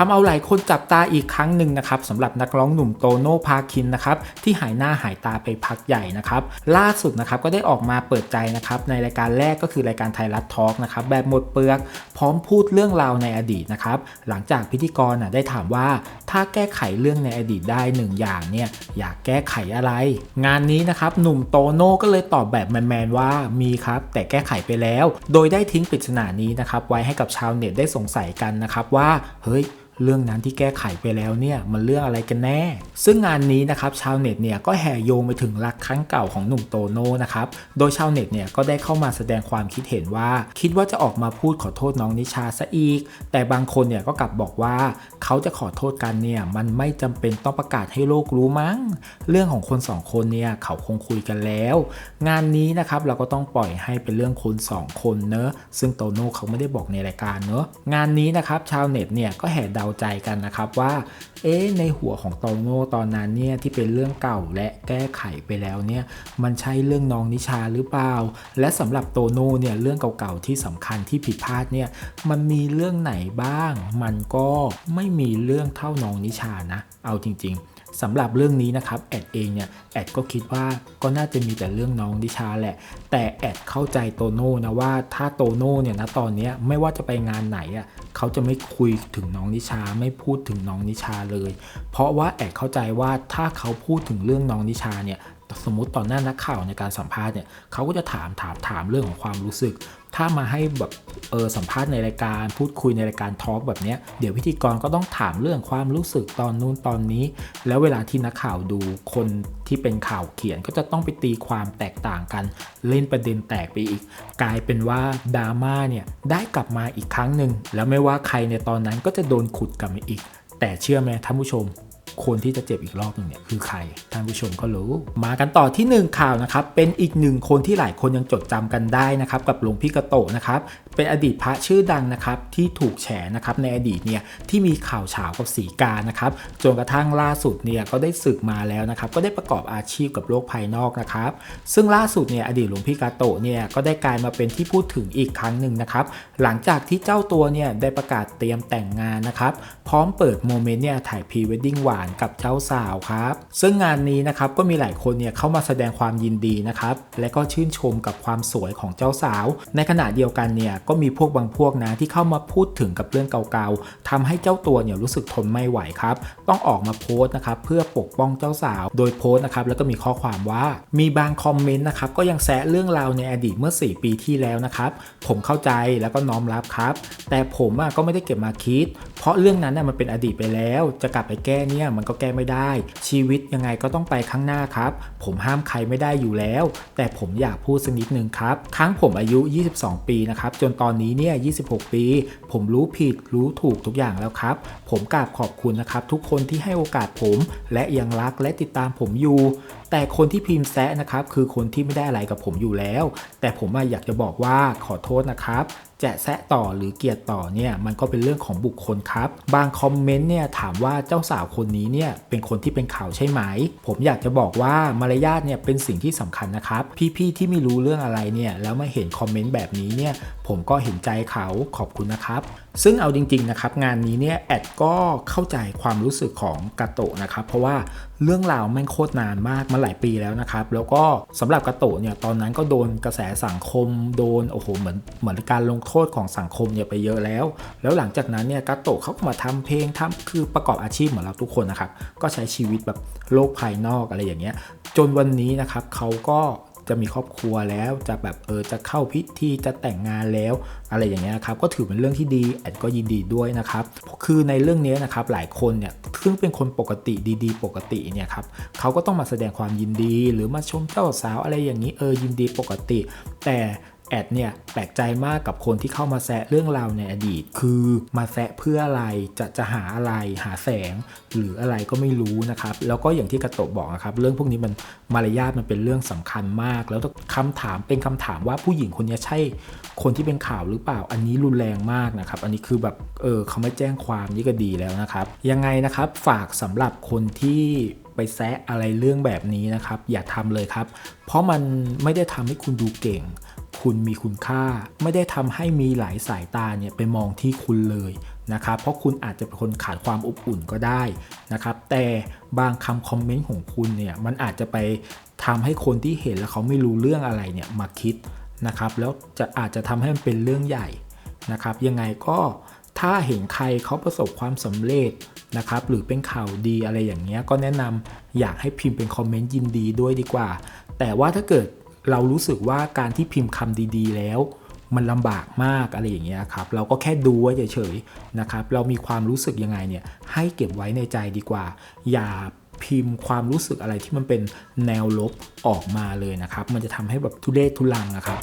ทำเอาหลายคนจับตาอีกครั้งหนึ่งนะครับสำหรับนักร้องหนุ่มโตโน่พาคินนะครับที่หายหน้าหายตาไปพักใหญ่นะครับล่าสุดนะครับก็ได้ออกมาเปิดใจนะครับในรายการแรกก็คือรายการไทยรัฐทอล์กนะครับแบบหมดเปลือกพร้อมพูดเรื่องราวในอดีตนะครับหลังจากพิธีกรน่ะได้ถามว่าถ้าแก้ไขเรื่องในอดีตได้หนึ่งอย่างเนี่ยอยากแก้ไขอะไร งานนี้นะครับหนุ่มโตโน่ก็เลยตอบแบบแมนๆว่ามีครับแต่แก้ไขไปแล้ว โดยได้ทิ้งปริศนานี้นะครับไว้ให้กับชาวเน็ตได้สงสัยกันนะครับว่าเฮ้ย เรื่องนั้นที่แก้ไขไปแล้วเนี่ยมันเรื่องอะไรกันแน่ ซึ่งงานนี้นะครับชาวเน็ตเนี่ยก็แห่โยงไปถึงรักครั้งเก่าของหนุ่มโตโน่นะครับโดยชาวเน็ตเนี่ยก็ได้เข้ามาแสดงความคิดเห็นว่า คิดว่าจะออกมาพูดขอโทษน้องนิชาซะอีก แต่บางคนเนี่ยก็กลับบอกว่าเขาจะขอโทษกันเนี่ยมันไม่จำเป็นต้องประกาศให้โลกรู้มั้ง เรื่องของคนสองคนเนี่ยเขาคงคุยกันแล้ว งานนี้นะครับเราก็ต้องปล่อยให้เป็นเรื่องคนสองคนเนอะซึ่งโตโน่เขาไม่ได้บอกในรายการเนอะงานนี้นะครับชาวเน็ตเนี่ยก็แห่เดาใจกันนะครับว่า เอ๊ะในหัวของโตโน่ตอนนั้นเนี่ยที่เป็นเรื่องเก่าและแก้ไขไปแล้วเนี่ยมันใช่เรื่องน้องนิชาหรือเปล่า และสำหรับโตโน่เนี่ยเรื่องเก่าๆที่สำคัญที่ผิดพลาดเนี่ยมันมีเรื่องไหนบ้าง มันก็ไม่มีเรื่องเท่าน้องนิชานะ เอาจริง ๆ สำหรับเรื่องนี้นะครับแอดเองเนี่ยแอดก็คิดว่าก็น่าจะมีแต่เรื่องน้องดิชาแหละ แต่แอดเข้าใจโตโน่นะว่าถ้าโตโน่เนี่ยนะตอนนี้ไม่ว่าจะไปงานไหนอะเขาจะไม่คุยถึงน้องนิชาไม่พูดถึงน้องนิชาเลย เพราะว่าแอดเข้าใจว่าถ้าเขาพูดถึงเรื่องน้องนิชาเนี่ยสมมติตอนหน้านักข่าวในการสัมภาษณ์เนี่ยเขาก็จะถามถามถามเรื่องของความรู้สึก ถ้ามาให้แบบเออสัมภาษณ์ในรายการพูดคุยในรายการทอล์กแบบนี้เดี๋ยวพิธีกรก็ต้องถามเรื่องความรู้สึกตอนนู้นตอนนี้ แล้วเวลาที่นักข่าวดูคนที่เป็นข่าวเขียนก็จะต้องไปตีความแตกต่างกัน เล่นประเด็นแตกไปอีก กลายเป็นว่าดราม่าเนี่ยได้กลับมาอีกครั้งหนึ่งแล้วไม่ว่าใครในตอนนั้นก็จะโดนขุดกลับมาอีก แต่เชื่อไหมท่านผู้ชม คนที่จะเจ็บอีกรอบหนึงเนี่ยคือใครท่านผู้ชมก็รู้ มากันต่อที่หนึ่งข่าวนะครับเป็นอีกหนึ่งคนที่หลายคนยังจดจำกันได้นะครับกับหลวงพี่กระโตนะครับเป็นอดีตพระชื่อดังนะครับที่ถูกแฉนะครับในอดีตเนี่ยที่มีข่าวเฉากับสีกานะครับจนกระทั่งล่าสุดเนี่ยก็ได้ศึกมาแล้วนะครับก็ได้ประกอบอาชีพกับโลกภายนอกนะครับซึ่งล่าสุดเนี่ยอดีตหลวงพี่กาโตเนี่ยก็ได้กลายมาเป็นที่พูดถึงอีกครั้งหนึ่งนะครับหลังจากที่เจ้าตัวเนี่ยได้ประกาศเตรียมแต่งงานนะครับพร้อมเปิดโมเมนต์เนี่ยถ่ายพรีเวดดิ้งหวานกับเจ้าสาวครับ ซึ่งงานนี้นะครับก็มีหลายคนเนี่ยเข้ามาแสดงความยินดีนะครับและก็ชื่นชมกับความสวยของเจ้าสาว ในขณะเดียวกันเนี่ยก็มีพวกบางพวกนะที่เข้ามาพูดถึงกับเรื่องเก่าๆทำให้เจ้าตัวเนี่ยรู้สึกทนไม่ไหวครับ ต้องออกมาโพสต์นะครับเพื่อปกป้องเจ้าสาว โดยโพสต์นะครับแล้วก็มีข้อความว่า มีบางคอมเมนต์นะครับก็ยังแซะเรื่องราวในอดีตเมื่อ 4 ปีที่แล้วนะครับผมเข้าใจแล้วก็น้อมรับครับ แต่ผมอะก็ไม่ได้เก็บมาคิด ราะเรื่องนั้นน่ะมันเป็นอดีตไปแล้ว จะกลับไปแก้เนี่ยมันก็แก้ไม่ได้ ชีวิตยังไงก็ต้องไปข้างหน้าครับ ผมห้ามใครไม่ได้อยู่แล้ว แต่ผมอยากพูดสักนิดนึงครับ ครั้งผมอายุ 22 ปีนะครับ จนตอนนี้เนี่ย 26 ปี ผมรู้ผิดรู้ถูกทุกอย่างแล้วครับ ผมกราบขอบคุณนะครับ ทุกคนที่ให้โอกาสผม และยังรักและติดตามผมอยู่แต่คนที่พิมพ์แซะนะครับคือคนที่ไม่ได้อะไรกับผมอยู่แล้ว แต่ผมอยากจะบอกว่าขอโทษนะครับจะแซะต่อหรือเกลียดต่อเนี่ยมันก็เป็นเรื่องของบุคคลครับ บางคอมเมนต์เนี่ยถามว่าเจ้าสาวคนนี้เนี่ยเป็นคนที่เป็นข่าวใช่ไหม ผมอยากจะบอกว่ามารยาทเนี่ยเป็นสิ่งที่สำคัญนะครับ พี่ๆที่ไม่รู้เรื่องอะไรเนี่ยแล้วมาเห็นคอมเมนต์แบบนี้เนี่ยผมก็เห็นใจเขาขอบคุณนะครับ ซึ่งเอาจริงๆนะครับงานนี้เนี่ยแอดก็เข้าใจความรู้สึกของกาโตะนะครับ เพราะว่า เรื่องราวแม่งโคตรนานมากมาหลายปีแล้วนะครับ แล้วก็สำหรับกาโตะเนี่ยตอนนั้นก็โดนกระแสสังคมโดนโอ้โหเหมือนเหมือนการลงโทษของสังคมเนี่ยไปเยอะแล้ว แล้วหลังจากนั้นเนี่ยกาโตะเขาก็มาทำเพลงทำคือประกอบอาชีพเหมือนเราทุกคนนะครับก็ใช้ชีวิตแบบโลกภายนอกอะไรอย่างเงี้ยจนวันนี้นะครับเขาก็จะมีครอบครัวแล้วจะแบบเออจะเข้าพิธีจะแต่งงานแล้ว อะไรอย่างเงี้ยครับก็ถือเป็นเรื่องที่ดีแอดก็ยินดีด้วยนะครับคือในเรื่องนี้นะครับหลายคนเนี่ย ซึ่งเป็นคนปกติดีๆ ปกติเนี่ยครับเขาก็ต้องมาแสดงความยินดีหรือมาชมเจ้าสาวอะไรอย่างนี้เออยินดีปกติ แต่ แอดเนี่ยแปลกใจมากกับคนที่เข้ามาแซะเรื่องราวในอดีต คือมาแซะเพื่ออะไรจะจะหาอะไรหาแสง หรืออะไรก็ไม่รู้นะครับ แล้วก็อย่างที่กระโตะบอกนะครับ เรื่องพวกนี้มันมารยาทมันเป็นเรื่องสำคัญมาก แล้วคำถามเป็นคำถามว่าผู้หญิงคนนี้ใช่คนที่เป็นข่าวหรือเปล่า อันนี้รุนแรงมากนะครับ อันนี้คือแบบเออเขาไม่แจ้งความนี่ก็ดีแล้วนะครับ ยังไงนะครับฝากสำหรับคนที่ไปแซะอะไรเรื่องแบบนี้นะครับ อย่าทำเลยครับ เพราะมันไม่ได้ทำให้คุณดูเก่ง คุณมีคุณค่า ไม่ได้ทำให้มีหลายสายตาเนี่ยไปมองที่คุณเลยนะครับเพราะคุณอาจจะเป็นคนขาดความอบอุ่นก็ได้นะครับแต่บางคำคอมเมนต์ของคุณเนี่ยมันอาจจะไปทำให้คนที่เห็นแล้วเขาไม่รู้เรื่องอะไรเนี่ยมาคิดนะครับแล้วจะอาจจะทำให้มันเป็นเรื่องใหญ่นะครับยังไงก็ถ้าเห็นใครเขาประสบความสำเร็จนะครับหรือเป็นข่าวดีอะไรอย่างเงี้ยก็แนะนำอยากให้พิมพ์เป็นคอมเมนต์ยินดีด้วยดีกว่า แต่ว่าถ้าเกิด เรารู้สึกว่าการที่พิมพ์คำดีๆ แล้ว มันลำบากมากอะไรอย่างเงี้ยครับเราก็แค่ดูไว้เฉยๆนะครับ เรามีความรู้สึกยังไงเนี่ยให้เก็บไว้ในใจดีกว่า อย่าพิมพ์ความรู้สึกอะไรที่มันเป็นแนวลบออกมาเลยนะครับ มันจะทำให้แบบทุเรศทุลังนะครับ